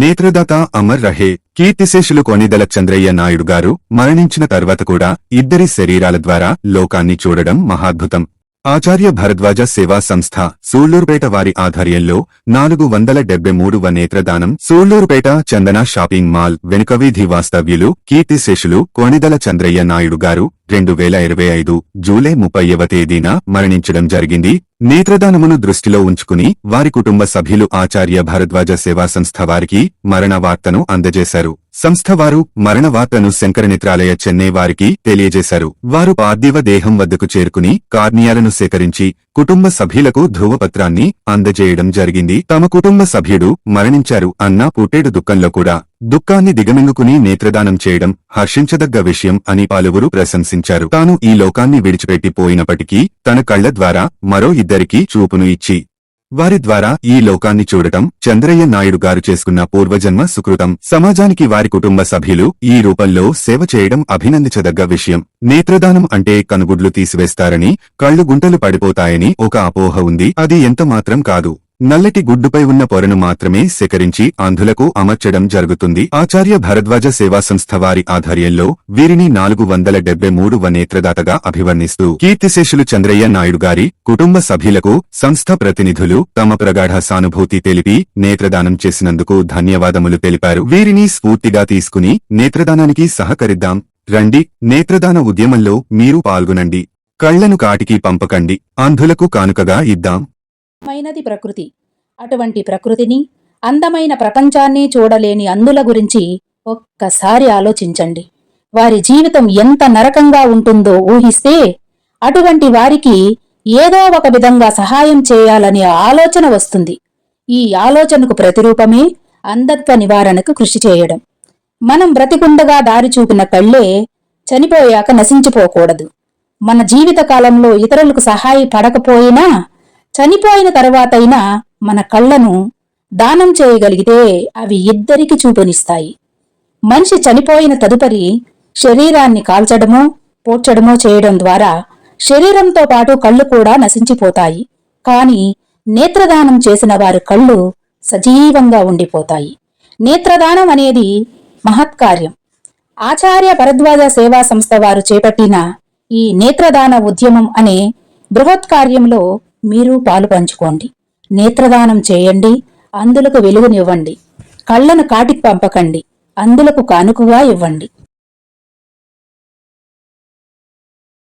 నేత్రదాత అమర్ రహే కీర్తిశేషులు కొనిదల చంద్రయ్య నాయుడు గారు మరణించిన తర్వాత కూడా ఇద్దరి శరీరాల ద్వారా లోకాన్ని చూడడం మహాద్భుతం. ఆచార్య భరద్వాజ సేవా సంస్థ సూళ్ళూరుపేట వారి ఆధ్వర్యంలో నాలుగు వందల డెబ్బై మూడువ నేత్రదానం సూళ్ళూరుపేట చందన షాపింగ్ మాల్ వెనుకవీధి వాస్తవ్యులు కీర్తిశేషులు కొణిదల చంద్రయ్య నాయుడు గారు రెండు వేల ఇరవై ఐదు జూలై ముప్పైవ తేదీన మరణించడం జరిగింది. నేత్రదానమును దృష్టిలో ఉంచుకుని వారి కుటుంబ సభ్యులు ఆచార్య భరద్వాజ సేవా సంస్థ వారికి మరణ వార్తను అందజేశారు. సంస్థ వారు మరణవార్తను శంకరనేత్రాలయ చెన్నై వారికి తెలియజేశారు. వారు పార్థివ దేహం వద్దకు చేరుకుని కార్నియాలను సేకరించి కుటుంబ సభ్యులకు ధృవపత్రాన్ని అందజేయడం జరిగింది. తమ కుటుంబ సభ్యుడు మరణించారు అన్న పుట్టేడు దుఃఖంలో కూడా దుఃఖాన్ని దిగమింగుకుని నేత్రదానం చేయడం హర్షించదగ్గ విషయం అని పలువురు ప్రశంసించారు. తాను ఈ లోకాన్ని విడిచిపెట్టి పోయినప్పటికీ తన కళ్ళ ద్వారా మరో ఇద్దరికి చూపును ఇచ్చి వారి ద్వారా ఈ లోకాన్ని చూడటం చంద్రయ్య నాయుడు గారు చేసుకున్న పూర్వజన్మ సుకృతం. సమాజానికి వారి కుటుంబ సభ్యులు ఈ రూపంలో సేవ చేయడం అభినందించదగ్గ విషయం. నేత్రదానం అంటే కనుగుడ్లు తీసివేస్తారని కళ్ళు గుంటలు పడిపోతాయని ఒక అపోహ ఉంది. అది ఎంత మాత్రం కాదు. నల్లటి గుడ్డుపై ఉన్న పొరను మాత్రమే సేకరించి ఆంధులకు అమర్చడం జరుగుతుంది. ఆచార్య భరద్వాజ సేవా సంస్థ వారి ఆధ్వర్యంలో వీరిని నాలుగు వందల డెబ్బై మూడువ నేత్రదాతగా అభివర్ణిస్తూ కీర్తిశేషులు చంద్రయ్య నాయుడు గారి కుటుంబ సభ్యులకు సంస్థ ప్రతినిధులు తమ ప్రగాఢ సానుభూతి తెలిపి నేత్రదానం చేసినందుకు ధన్యవాదములు తెలిపారు. వీరిని స్ఫూర్తిగా తీసుకుని నేత్రదానానికి సహకరిద్దాం. రండి నేత్రదాన ఉద్యమంలో మీరు పాల్గొనండి. కళ్ళను కాటికి పంపకండి. అంధులకు కానుకగా ఇద్దాం. అందమైనది ప్రకృతి. అటువంటి ప్రకృతిని అందమైన ప్రపంచాన్ని చూడలేని అందుల గురించి ఒక్కసారి ఆలోచించండి. వారి జీవితం ఎంత నరకంగా ఉంటుందో ఊహిస్తే అటువంటి వారికి ఏదో ఒక విధంగా సహాయం చేయాలనే ఆలోచన వస్తుంది. ఈ ఆలోచనకు ప్రతిరూపమే అంధత్వ నివారణకు కృషి చేయడం. మనం బ్రతికుండగా దారి చూపిన కళ్ళే చనిపోయాక నశించిపోకూడదు. మన జీవితకాలంలో ఇతరులకు సహాయపడకపోయినా చనిపోయిన తర్వాతైనా మన కళ్ళను దానం చేయగలిగితే అవి ఇద్దరికి చూపునిస్తాయి. మనిషి చనిపోయిన తదుపరి శరీరాన్ని కాల్చడమో పోడ్చడమో చేయడం ద్వారా శరీరంతో పాటు కళ్ళు కూడా నశించిపోతాయి. కాని నేత్రదానం చేసిన వారి కళ్ళు సజీవంగా ఉండిపోతాయి. నేత్రదానం అనేది మహత్కార్యం ఆచార్య భరద్వాజ సేవా సంస్థ వారు చేపట్టిన ఈ నేత్రదాన ఉద్యమం అనే బృహత్ కార్యంలో మీరు పాలు పంచుకోండి. నేత్రదానం చేయండి. అందులకు వెలుగునివ్వండి. కళ్ళను కాటికి పంపకండి. అందులకు కానుకగా ఇవ్వండి.